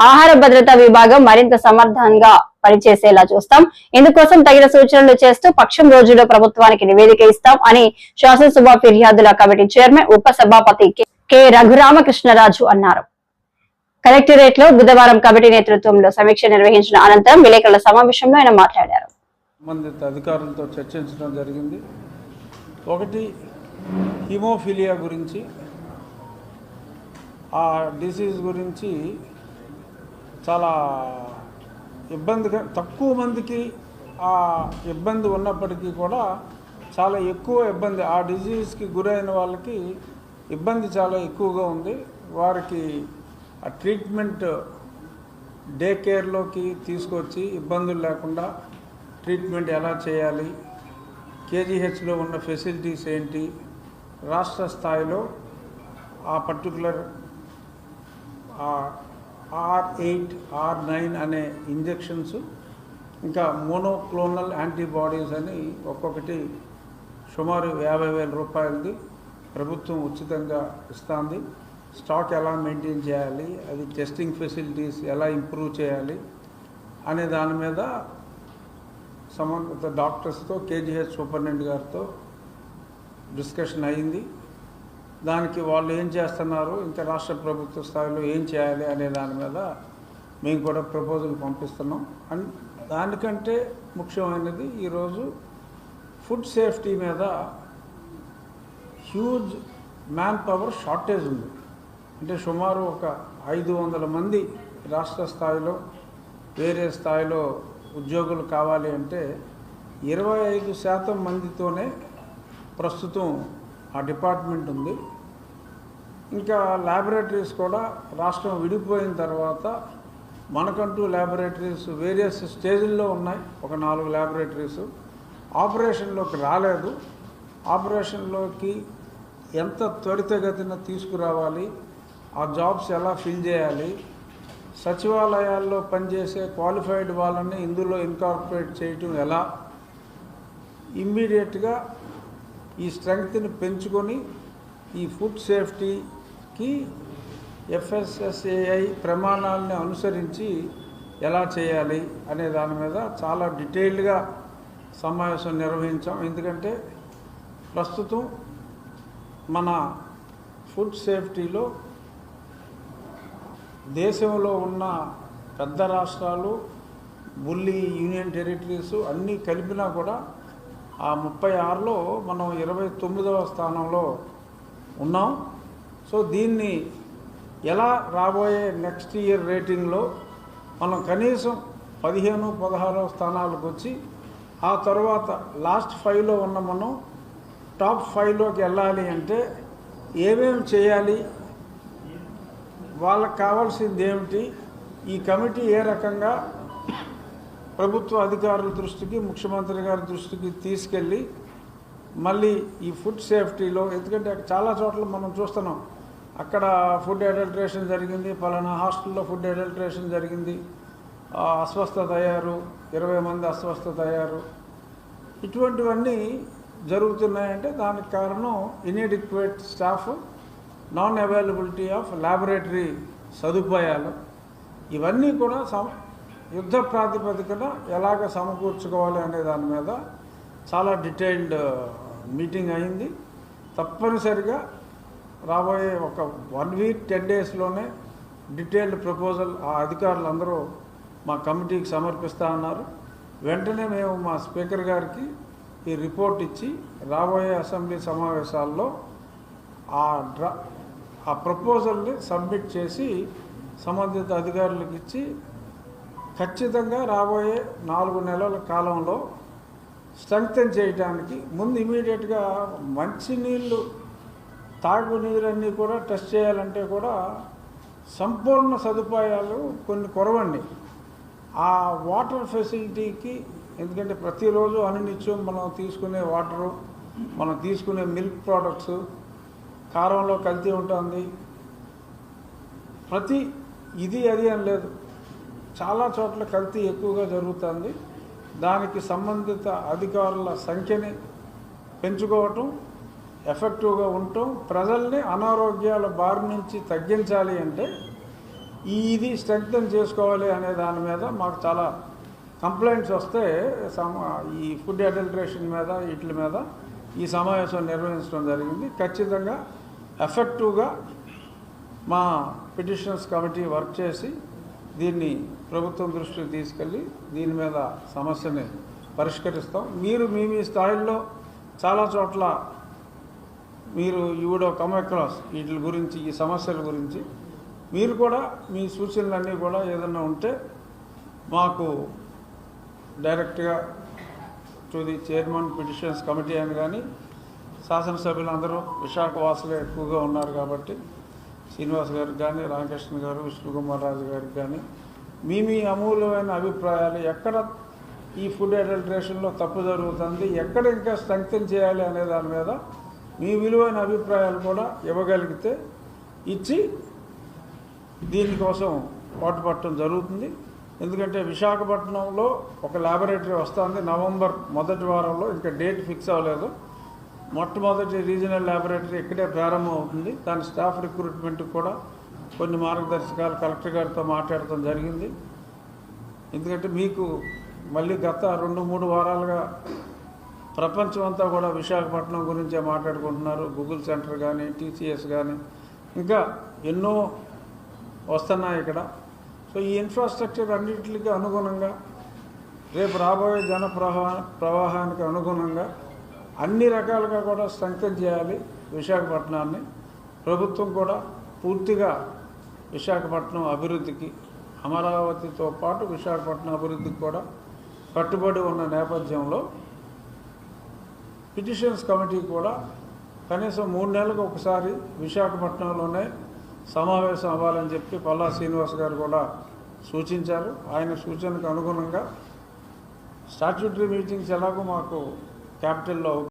ఆహార భద్రతా విభాగం మరింత సమర్థంగా పనిచేసేలా చూస్తాం. ఇందుకోసం తగిన సూచనలు చేస్తూ పక్షం రోజుల్లో ప్రభుత్వానికి నివేదిక ఇస్తాం అని శాసనసభ ఫిర్యాదుల కమిటీ చైర్మన్ ఉప సభాపతి కె- కె రఘురామకృష్ణరాజు అన్నారు. కలెక్టరేట్లో బుధవారం కమిటీ నేతృత్వంలో సమీక్ష నిర్వహించిన అనంతరం విలేకరుల సమావేశంలో ఆయన మాట్లాడారు. సంబంధిత అధికారులతో చర్చించడం జరిగింది. ఒకటి హిమోఫిలియా గురించి ఆ డిసీజ్ గురించి చాలా ఇబ్బందిగా తక్కువ మందికి ఆ ఇబ్బంది ఉన్నప్పటికీ కూడా చాలా ఎక్కువ ఇబ్బంది ఆ డిజీజ్కి గురైన వాళ్ళకి ఇబ్బంది చాలా ఎక్కువగా ఉంది. వారికి ఆ ట్రీట్మెంట్ డే కేర్లోకి తీసుకొచ్చి ఇబ్బందులు లేకుండా ట్రీట్మెంట్ ఎలా చేయాలి కేజీహెచ్లో ఉన్న ఫెసిలిటీస్ ఏంటి రాష్ట్ర స్థాయిలో ఆ particular R eight R nine అనే ఇంజెక్షన్స్ ఇంకా మోనోక్లోనల్ యాంటీబాడీస్ అని ఒక్కొక్కటి సుమారు యాభై వేల రూపాయలది ప్రభుత్వం ఉచితంగా ఇస్తుంది. స్టాక్ ఎలా మెయింటైన్ చేయాలి అది టెస్టింగ్ ఫెసిలిటీస్ ఎలా ఇంప్రూవ్ చేయాలి అనే దాని మీద సంబంధిత డాక్టర్స్తో కేజీహెచ్ సూపరింటెండెంట్ గారితో డిస్కషన్ అయింది. దానికి వాళ్ళు ఏం చేస్తున్నారు? ఇంకా రాష్ట్ర ప్రభుత్వ స్థాయిలో ఏం చేయాలి అనే దాని మీద మేము కూడా ప్రపోజల్ పంపిస్తున్నాం. అండ్ దానికంటే ముఖ్యమైనది ఈరోజు ఫుడ్ సేఫ్టీ మీద హ్యూజ్ మ్యాన్ పవర్ షార్టేజ్ ఉంది. అంటే సుమారు ఒక ఐదు వందల మంది రాష్ట్ర స్థాయిలో వేరే స్థాయిలో ఉద్యోగులు కావాలి అంటే ఇరవై ఐదు శాతం మందితోనే ప్రస్తుతం ఆ డిపార్ట్మెంట్ ఉంది. ఇంకా ల్యాబొరేటరీస్ కూడా రాష్ట్రం విడిపోయిన తర్వాత మనకంటూ ల్యాబొరేటరీస్ వేరియస్ స్టేజ్ల్లో ఉన్నాయి. ఒక నాలుగు ల్యాబొరేటరీస్ ఆపరేషన్లోకి రాలేదు. ఆపరేషన్లోకి ఎంత త్వరితగతిన తీసుకురావాలి ఆ జాబ్స్ ఎలా ఫిల్ చేయాలి సచివాలయాల్లో పనిచేసే క్వాలిఫైడ్ వాళ్ళని ఇందులో ఇన్కార్పొరేట్ చేయటం ఎలా ఇమ్మీడియట్గా ఈ స్ట్రెంగ్త్ని పెంచుకొని ఈ ఫుడ్ సేఫ్టీకి ఎఫ్ఎస్ఎస్ఏఐ ప్రమాణాలని అనుసరించి ఎలా చేయాలి అనే దాని మీద చాలా డీటెయిల్డ్గా సమావేశం నిర్వహించాం. ఎందుకంటే ప్రస్తుతం మన ఫుడ్ సేఫ్టీలో దేశంలో ఉన్న పెద్ద రాష్ట్రాలు బుల్లి యూనియన్ టెరిటరీస్ అన్నీ కలిపినా కూడా ఆ ముప్పై ఆరులో మనం ఇరవై తొమ్మిదవ స్థానంలో ఉన్నాం. సో దీన్ని ఎలా రాబోయే నెక్స్ట్ ఇయర్ రేటింగ్లో మనం కనీసం పదిహేను పదహారవ స్థానాలకు వచ్చి ఆ తర్వాత లాస్ట్ ఫైవ్లో ఉన్న మనం టాప్ ఫైవ్లోకి వెళ్ళాలి అంటే ఏమేమి చేయాలి? వాళ్ళకి కావాల్సింది ఏమిటి? ఈ కమిటీ ఏ రకంగా ప్రభుత్వ అధికారుల దృష్టికి ముఖ్యమంత్రి గారి దృష్టికి తీసుకెళ్ళి మళ్ళీ ఈ ఫుడ్ సేఫ్టీలో ఎందుకంటే అక్కడ చాలా చోట్ల మనం చూస్తున్నాం అక్కడ ఫుడ్ అడల్ట్రేషన్ జరిగింది పలానా హాస్టల్లో ఫుడ్ అడల్ట్రేషన్ జరిగింది అస్వస్థత అయ్యారు ఇరవై మంది అస్వస్థత అయ్యారు ఇటువంటివన్నీ జరుగుతున్నాయంటే దానికి కారణం inadequate staff non availability of laboratory సదుపాయాలు. ఇవన్నీ కూడా యుద్ధ ప్రాతిపదికన ఎలాగ సమకూర్చుకోవాలి అనే దాని మీద చాలా డీటెయిల్డ్ మీటింగ్ uh, అయింది. తప్పనిసరిగా రాబోయే ఒక వన్ వీక్ టెన్ డేస్లోనే డీటెయిల్డ్ ప్రపోజల్ ఆ అధికారులందరూ మా కమిటీకి సమర్పిస్తా ఉన్నారు వెంటనే మేము మా స్పీకర్ గారికి ఈ రిపోర్ట్ ఇచ్చి రాబోయే అసెంబ్లీ సమావేశాల్లో ఆ డ్రా ఆ ప్రపోజల్ని సబ్మిట్ చేసి సంబంధిత అధికారులకు ఇచ్చి ఖచ్చితంగా రాబోయే నాలుగు నెలల కాలంలో స్ట్రెంగ్తన్ చేయడానికి ముందు ఇమీడియట్గా మంచినీళ్ళు తాగునీరన్నీ కూడా టెస్ట్ చేయాలంటే కూడా సంపూర్ణ సదుపాయాలు కొన్ని కొరవండి. ఆ వాటర్ ఫెసిలిటీకి ఎందుకంటే ప్రతిరోజు అనునిత్యం మనం తీసుకునే వాటరు మనం తీసుకునే మిల్క్ ప్రోడక్ట్స్ కారంలో కల్తీ ఉంటుంది. ప్రతి ఇది అది అని లేదు. చాలా చోట్ల కల్తీ ఎక్కువగా జరుగుతుంది. దానికి సంబంధిత అధికారుల సంఖ్యని పెంచుకోవటం ఎఫెక్టివ్గా ఉండటం ప్రజల్ని అనారోగ్యాల బారి నుంచి తగ్గించాలి అంటే ఇది స్ట్రెంగ్తన్ చేసుకోవాలి అనే దాని మీద మాకు చాలా కంప్లైంట్స్ వస్తే ఈ ఫుడ్ అడల్ట్రేషన్ మీద వీటి మీద ఈ సమావేశం నిర్వహించడం జరిగింది. ఖచ్చితంగా ఎఫెక్టివ్గా మా పిటిషన్స్ కమిటీ వర్క్ చేసి దీన్ని ప్రభుత్వం దృష్టికి తీసుకెళ్ళి దీని మీద సమస్యని పరిష్కరిస్తాం. మీరు మీ మీ స్థాయిల్లో చాలా చోట్ల మీరు యూడో కమ్ అక్రాస్ వీటి గురించి ఈ సమస్యల గురించి మీరు కూడా మీ సూచనలన్నీ కూడా ఏదన్నా ఉంటే మాకు డైరెక్ట్గా to the chairman petitions committee అని కానీ శాసనసభ్యులందరూ విశాఖ వాసులే ఎక్కువగా ఉన్నారు కాబట్టి శ్రీనివాస్ గారికి కానీ రామకృష్ణ గారు విష్ణుకుమార్ రాజు గారికి కానీ మీ మీ అమూల్యమైన అభిప్రాయాలు ఎక్కడ ఈ ఫుడ్ అడల్ట్రేషన్లో తప్పు జరుగుతుంది ఎక్కడ ఇంకా స్ట్రెంగ్తన్ చేయాలి అనే దాని మీద మీ విలువైన అభిప్రాయాలు కూడా ఇవ్వగలిగితే ఇచ్చి దీనికోసం పాటుపడటం జరుగుతుంది. ఎందుకంటే విశాఖపట్నంలో ఒక ల్యాబొరేటరీ వస్తుంది నవంబర్ మొదటి వారంలో ఇంకా డేట్ ఫిక్స్ అవ్వలేదు. మొట్టమొదటి రీజనల్ ల్యాబొరేటరీ ఇక్కడే ప్రారంభం అవుతుంది. దాని స్టాఫ్ రిక్రూట్మెంట్ కూడా కొన్ని మార్గదర్శకాలు కలెక్టర్ గారితో మాట్లాడటం జరిగింది. ఎందుకంటే మీకు మళ్ళీ గత రెండు మూడు వారాలుగా ప్రపంచం అంతా కూడా విశాఖపట్నం గురించే మాట్లాడుకుంటున్నారు. గూగుల్ సెంటర్ కానీ టీసీఎస్ కానీ ఇంకా ఎన్నో వస్తున్నాయి ఇక్కడ. సో ఈ ఇన్ఫ్రాస్ట్రక్చర్ అన్నింటికి అనుగుణంగా రేపు రాబోయే జన ప్రవాహ ప్రవాహానికి అనుగుణంగా అన్ని రకాలుగా కూడా స్ట్రెంగ్తన్ చేయాలి విశాఖపట్నాన్ని. ప్రభుత్వం కూడా పూర్తిగా విశాఖపట్నం అభివృద్ధికి అమరావతితో పాటు విశాఖపట్నం అభివృద్ధికి కూడా కట్టుబడి ఉన్న నేపథ్యంలో పిటిషన్స్ కమిటీ కూడా కనీసం మూడు నెలలకు ఒకసారి విశాఖపట్నంలోనే సమావేశం అవ్వాలని చెప్పి పల్లా శ్రీనివాస్ గారు కూడా సూచించారు. ఆయన సూచనకు అనుగుణంగా స్టాట్యూటరీ మీటింగ్స్ ఎలాగో మాకు క్యాపిటల్లో